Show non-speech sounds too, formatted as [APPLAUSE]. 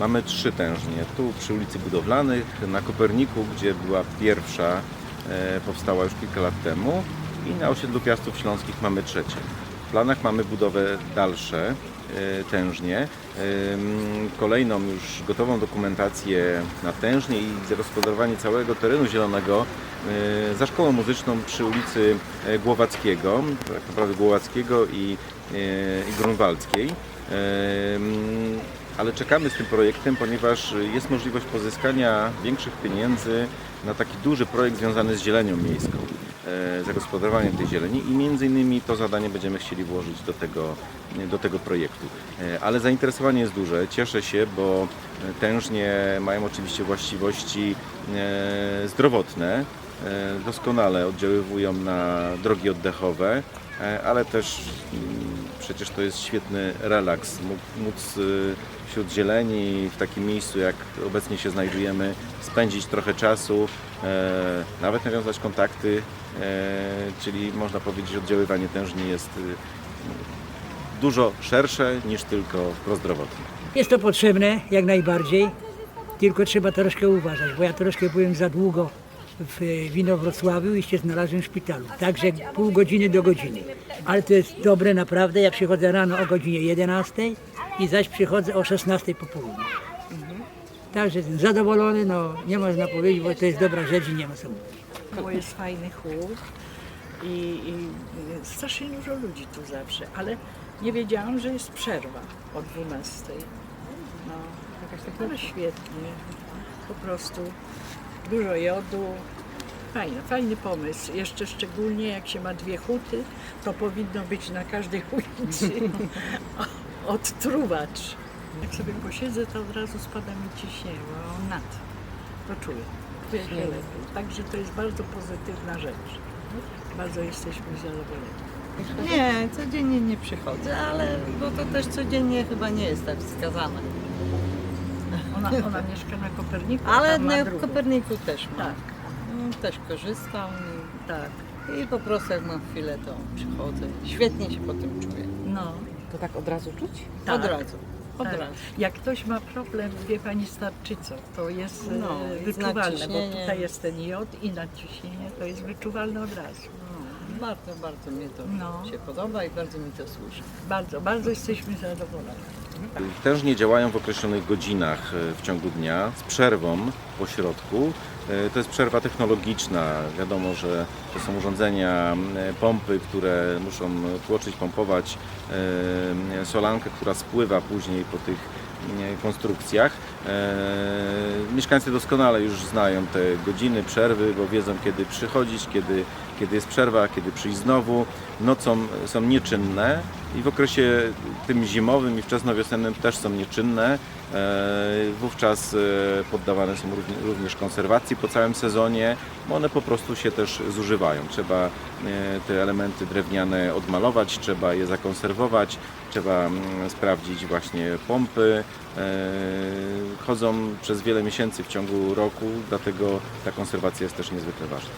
Mamy trzy tężnie. Tu przy ulicy Budowlanych, na Koperniku, gdzie była pierwsza, e, powstała już kilka lat temu i na osiedlu Piastów Śląskich mamy trzecie. W planach mamy budowę dalsze e, tężnie. Ym, Kolejną już gotową dokumentację na tężnie i zagospodarowanie całego terenu zielonego e, za szkołą muzyczną przy ulicy e, Głowackiego, tak naprawdę Głowackiego i, e, i Grunwaldzkiej. Ale czekamy z tym projektem, ponieważ jest możliwość pozyskania większych pieniędzy na taki duży projekt związany z zielenią miejską, e, zagospodarowaniem tej zieleni. I między innymi to zadanie będziemy chcieli włożyć do tego, do tego projektu. E, Ale zainteresowanie jest duże, cieszę się, bo tężnie mają oczywiście właściwości e, zdrowotne, doskonale oddziaływują na drogi oddechowe, e, ale też mm, przecież to jest świetny relaks, mó- móc y, wśród zieleni w takim miejscu jak obecnie się znajdujemy, spędzić trochę czasu, e, nawet nawiązać kontakty, e, czyli można powiedzieć oddziaływanie tężni jest y, dużo szersze niż tylko prozdrowotne. Jest to potrzebne jak najbardziej, tylko trzeba troszkę uważać, bo ja troszkę byłem za długo w w Inowrocławiu i się znalazłem w szpitalu. Także pół godziny do godziny. Ale to jest dobre naprawdę. Ja przychodzę rano o godzinie 11 i zaś przychodzę o 16 po południu. Także jestem zadowolony, no nie można powiedzieć, bo to jest dobra rzecz i nie ma co mówić. bo jest fajny chłód i, i strasznie dużo ludzi tu zawsze, ale nie wiedziałam, że jest przerwa o 12. No, no świetnie, po prostu dużo jodu. Fajny, fajny pomysł. Jeszcze szczególnie jak się ma dwie huty, to powinno być na każdej ulicy [LAUGHS] odtruwacz. Jak sobie posiedzę, to od razu spada mi ciśnienie, bo nad. To czuję. Czuję się lepiej. Także to jest bardzo pozytywna rzecz. Bardzo jesteśmy zadowoleni. Nie, codziennie nie przychodzę, ale bo to też codziennie chyba nie jest tak wskazane. Ona, ona mieszka na Koperniku, Ale tam ma na drugą. Koperniku też mam. Tak, Mm, Też korzystam tak. i, i po prostu jak mam chwilę, to przychodzę. Świetnie się potem czuję. No, To tak od razu czuć? tak. Od razu. Od tak. razu. Jak ktoś ma problem, wie pani z tarczycą, to jest No, no, i wyczuwalne, bo nadciśnienie. tutaj jest ten jod i nadciśnienie, to jest wyczuwalne od razu. No, bardzo, bardzo mi to No. się podoba i bardzo mi to służy. Bardzo, bardzo jesteśmy zadowoleni. Tężnie działają w określonych godzinach e, w ciągu dnia z przerwą po środku. E, To jest przerwa technologiczna. Wiadomo, że to są urządzenia, e, pompy, które muszą tłoczyć, pompować solankę, która spływa później po tych konstrukcjach. Mieszkańcy doskonale już znają te godziny przerwy, bo wiedzą kiedy przychodzić, kiedy, kiedy jest przerwa, kiedy przyjść znowu. Nocą są nieczynne i w okresie tym zimowym i wczesnowiosennym też są nieczynne. E, Wówczas e, poddawane są równi- również konserwacji po całym sezonie, bo one po prostu się też zużywają. Trzeba e, te elementy drewniane odmalować, trzeba je zakonserwować, trzeba mm, sprawdzić właśnie pompy. Chodzą przez wiele miesięcy w ciągu roku, dlatego ta konserwacja jest też niezwykle ważna.